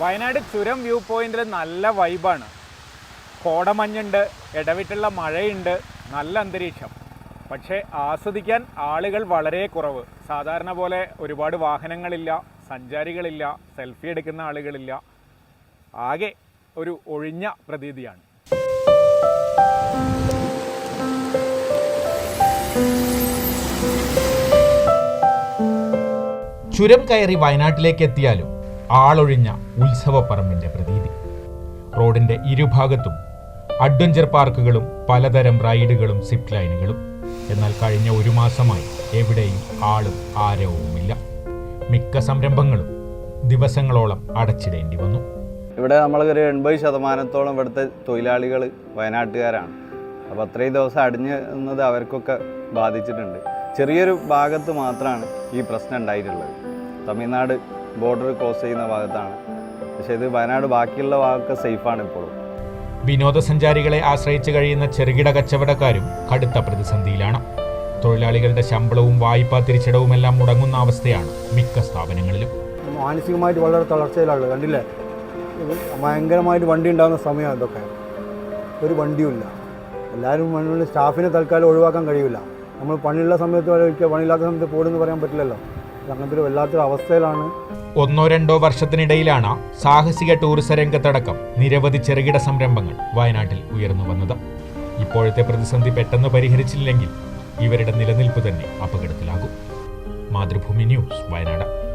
വയനാട് ചുരം വ്യൂ പോയിന്റിൽ നല്ല വൈബാണ്. കോടമഞ്ഞുണ്ട് ഇടവിട്ടുള്ള മഴയുണ്ട് നല്ല അന്തരീക്ഷം. പക്ഷേ ആസ്വദിക്കാൻ ആളുകൾ വളരെ കുറവ്. സാധാരണ പോലെ ഒരുപാട് വാഹനങ്ങളില്ല സഞ്ചാരികളില്ല സെൽഫി എടുക്കുന്ന ആളുകളില്ല. ആകെ ഒരു ഒഴിഞ്ഞ പ്രതീതിയാണ്. ചുരം കയറി വയനാട്ടിലേക്ക് എത്തിയാലും ആളൊഴിഞ്ഞ ഉത്സവപ്പറമ്പിന്റെ പ്രതീതി. റോഡിന്റെ ഇരുഭാഗത്തും അഡ്വഞ്ചർ പാർക്കുകളും പലതരം റൈഡുകളും സിപ്പ് ലൈനുകളും എന്നാൽ കഴിഞ്ഞ ഒരു മാസമായി എവിടെയും ആളും ആരവുമില്ല. മിക്ക സംരംഭങ്ങളും ദിവസങ്ങളോളം അടച്ചിടേണ്ടി വന്നു. ഇവിടെ നമ്മൾ ഒരു എൺപത് ശതമാനത്തോളം ഇവിടുത്തെ തൊഴിലാളികൾ വയനാട്ടുകാരാണ്. അപ്പോൾ അത്രയും ദിവസം അടിഞ്ഞ് എന്നത് അവർക്കൊക്കെ ബാധിച്ചിട്ടുണ്ട്. ചെറിയൊരു ഭാഗത്ത് മാത്രമാണ് ഈ പ്രശ്നം ഉണ്ടായിട്ടുള്ളത്. തമിഴ്നാട് ബോർഡർ ക്രോസ് ചെയ്യുന്ന ഭാഗത്താണ്. പക്ഷേ ഇത് വയനാട് ബാക്കിയുള്ള ഭാഗമൊക്കെ സേഫാണ് ഇപ്പോഴും. വിനോദസഞ്ചാരികളെ ആശ്രയിച്ച് കഴിയുന്ന ചെറുകിട കച്ചവടക്കാരും കടുത്ത പ്രതിസന്ധിയിലാണ്. തൊഴിലാളികളുടെ ശമ്പളവും വായ്പാ തിരിച്ചടവുമെല്ലാം മുടങ്ങുന്ന അവസ്ഥയാണ് മിക്ക സ്ഥാപനങ്ങളിലും. മാനസികമായിട്ട് വളരെ തളർച്ചയിലാണ് കണ്ടില്ലേ? ഭയങ്കരമായിട്ട് വണ്ടി ഉണ്ടാകുന്ന സമയമാണ് ഇതൊക്കെ. ഒരു വണ്ടിയുമില്ല എല്ലാവരും സ്റ്റാഫിനെ തൽക്കാലം ഒഴിവാക്കാൻ കഴിയില്ല. നമ്മൾ പണിയുള്ള സമയത്ത് വരെ പണിയില്ലാത്ത സമയത്ത് പോടുന്നു പറയാൻ പറ്റില്ലല്ലോ. അവസ്ഥയിലാണ്. ഒന്നോ രണ്ടോ വർഷത്തിനിടയിലാണ് സാഹസിക ടൂറിസ രംഗത്തടക്കം നിരവധി ചെറുകിട സംരംഭങ്ങൾ വയനാട്ടിൽ ഉയർന്നു വന്നത്. ഇപ്പോഴത്തെ പ്രതിസന്ധി പെട്ടെന്ന് പരിഹരിച്ചില്ലെങ്കിൽ ഇവരുടെ നിലനിൽപ്പ് തന്നെ അപകടത്തിലാകും. മാതൃഭൂമി ന്യൂസ് വയനാട്.